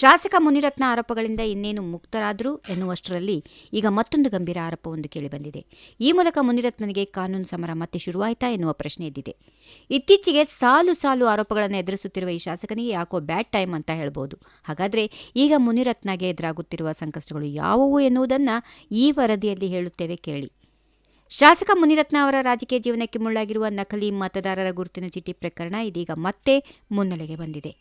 ಶಾಸಕ ಮುನಿರತ್ನ ಆರೋಪಗಳಿಂದ ಇನ್ನೇನು ಮುಕ್ತರಾದರು ಎನ್ನುವಷ್ಟರಲ್ಲಿ ಈಗ ಮತ್ತೊಂದು ಗಂಭೀರ ಆರೋಪವೊಂದು ಕೇಳಿಬಂದಿದೆ. ಈ ಮೂಲಕ ಮುನಿರತ್ನನಿಗೆ ಕಾನೂನು ಸಮರ ಮತ್ತೆ ಶುರುವಾಯಿತಾ ಎನ್ನುವ ಪ್ರಶ್ನೆ ಎದ್ದಿದೆ. ಇತ್ತೀಚೆಗೆ ಸಾಲು ಸಾಲು ಆರೋಪಗಳನ್ನು ಎದುರಿಸುತ್ತಿರುವ ಈ ಶಾಸಕನಿಗೆ ಯಾಕೋ ಬ್ಯಾಡ್ ಟೈಮ್ ಅಂತ ಹೇಳ್ಬೋದು. ಹಾಗಾದ್ರೆ ಈಗ ಮುನಿರತ್ನಗೆ ಎದುರಾಗುತ್ತಿರುವ ಸಂಕಷ್ಟಗಳು ಯಾವುವು ಎನ್ನುವುದನ್ನು ಈ ವರದಿಯಲ್ಲಿ ಹೇಳುತ್ತೇವೆ ಕೇಳಿ. ಶಾಸಕ ಮುನಿರತ್ನ ಅವರ ರಾಜಕೀಯ ಜೀವನಕ್ಕೆ ಮುಳ್ಳಾಗಿರುವ ನಕಲಿ ಮತದಾರರ ಗುರುತಿನ ಚೀಟಿ ಪ್ರಕರಣ ಇದೀಗ ಮತ್ತೆ ಮುನ್ನೆಲೆಗೆ ಬಂದಿದೆ.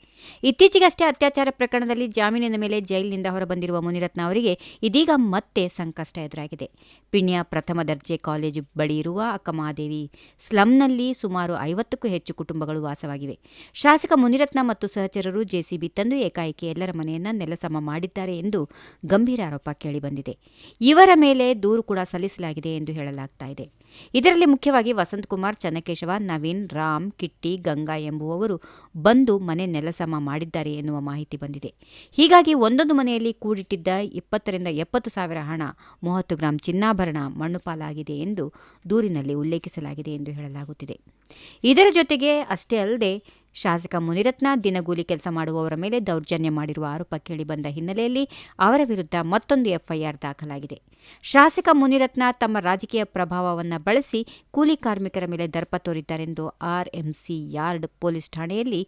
ಇತ್ತೀಚೆಗಷ್ಟೇ ಅತ್ಯಾಚಾರ ಪ್ರಕರಣದಲ್ಲಿ ಜಾಮೀನಿನ ಮೇಲೆ ಜೈಲಿನಿಂದ ಹೊರಬಂದಿರುವ ಮುನಿರತ್ನ ಅವರಿಗೆ ಇದೀಗ ಮತ್ತೆ ಸಂಕಷ್ಟ ಎದುರಾಗಿದೆ. ಪಿಣ್ಯ ಪ್ರಥಮ ದರ್ಜೆ ಕಾಲೇಜು ಬಳಿ ಇರುವ ಅಕ್ಕಮಹಾದೇವಿ ಸ್ಲಂನಲ್ಲಿ ಸುಮಾರು ಐವತ್ತಕ್ಕೂ ಹೆಚ್ಚು ಕುಟುಂಬಗಳು ವಾಸವಾಗಿವೆ. ಶಾಸಕ ಮುನಿರತ್ನ ಮತ್ತು ಸಹಚರರು ಜೆಸಿಬಿ ತಂದು ಏಕಾಏಕಿ ಎಲ್ಲರ ಮನೆಯನ್ನ ನೆಲಸಮ ಮಾಡಿದ್ದಾರೆ ಎಂದು ಗಂಭೀರ ಆರೋಪ ಕೇಳಿಬಂದಿದೆ. ಇವರ ಮೇಲೆ ದೂರು ಕೂಡ ಸಲ್ಲಿಸಲಾಗಿದೆ ಎಂದು ಹೇಳಲಾಗುತ್ತದೆ ಇದೆ. ಇದರಲ್ಲಿ ಮುಖ್ಯವಾಗಿ ವಸಂತ್ ಕುಮಾರ್, ಚನ್ನಕೇಶವ, ನವೀನ್, ರಾಮ್, ಕಿಟ್ಟಿ, ಗಂಗಾ ಎಂಬುವವರು ಬಂದು ಮನೆ ನೆಲಸಮ ಮಾಡಿದ್ದಾರೆ ಎನ್ನುವ ಮಾಹಿತಿ ಬಂದಿದೆ. ಹೀಗಾಗಿ ಒಂದೊಂದು ಮನೆಯಲ್ಲಿ ಕೂಡಿಟ್ಟಿದ್ದ ಇಪ್ಪತ್ತರಿಂದ ಎಪ್ಪತ್ತು ಸಾವಿರ ಹಣ ಮೂವತ್ತು ಗ್ರಾಂ ಚಿನ್ನಾಭರಣ ಮಣ್ಣುಪಾಲಾಗಿದೆ ಎಂದು ದೂರಿನಲ್ಲಿ ಉಲ್ಲೇಖಿಸಲಾಗಿದೆ ಎಂದು ಹೇಳಲಾಗುತ್ತಿದೆ. ಇದರ ಜೊತೆಗೆ ಅಷ್ಟೇ ಅಲ್ಲದೆ ಶಾಸಕ ಮುನಿರತ್ನ ದಿನಗೂಲಿ ಕೆಲಸ ಮಾಡುವವರ ಮೇಲೆ ದೌರ್ಜನ್ಯ ಮಾಡಿರುವ ಆರೋಪ ಕೇಳಿಬಂದ ಹಿನ್ನೆಲೆಯಲ್ಲಿ ಅವರ ವಿರುದ್ಧ ಮತ್ತೊಂದು ಎಫ್ಐಆರ್ ದಾಖಲಾಗಿದೆ. ಶಾಸಕ ಮುನಿರತ್ನ ತಮ್ಮ ರಾಜಕೀಯ ಪ್ರಭಾವವನ್ನು ಬಳಸಿ ಕೂಲಿ ಕಾರ್ಮಿಕರ ಮೇಲೆ ದರ್ಪ ತೋರಿದ್ದಾರೆಂದು ಆರ್ಎಂಸಿ ಯಾರ್ಡ್ ಪೊಲೀಸ್ ಠಾಣೆಯಲ್ಲಿ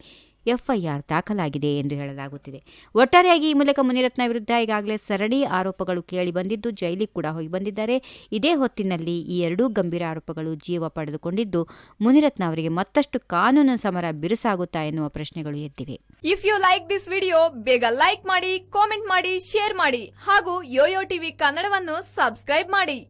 ಎಫ್ಐಆರ್ ದಾಖಲಾಗಿದೆ ಎಂದು ಹೇಳಲಾಗುತ್ತಿದೆ. ಒಟ್ಟಾರೆಯಾಗಿ ಈ ಮೂಲಕ ಮುನಿರತ್ನ ವಿರುದ್ಧ ಈಗಾಗಲೇ ಸರಣಿ ಆರೋಪಗಳು ಕೇಳಿ ಬಂದಿದ್ದು, ಜೈಲಿಗೆ ಕೂಡ ಹೋಗಿ ಬಂದಿದ್ದಾರೆ. ಇದೇ ಹೊತ್ತಿನಲ್ಲಿ ಈ ಎರಡೂ ಗಂಭೀರ ಆರೋಪಗಳು ಜೀವ ಪಡೆದುಕೊಂಡಿದ್ದು, ಮುನಿರತ್ನ ಅವರಿಗೆ ಮತ್ತಷ್ಟು ಕಾನೂನು ಸಮರ ಬಿರುಸಾಗುತ್ತಾ ಎನ್ನುವ ಪ್ರಶ್ನೆಗಳು ಎದ್ದಿವೆ. If you like this video ಬೇಗ ಲೈಕ್ ಮಾಡಿ ಕಾಮೆಂಟ್ ಮಾಡಿ ಶೇರ್ ಮಾಡಿ ಹಾಗೂ ಯೋಯೋ ಟಿವಿ ಕನ್ನಡವನ್ನು ಸಬ್ಸ್ಕ್ರೈಬ್ ಮಾಡಿ.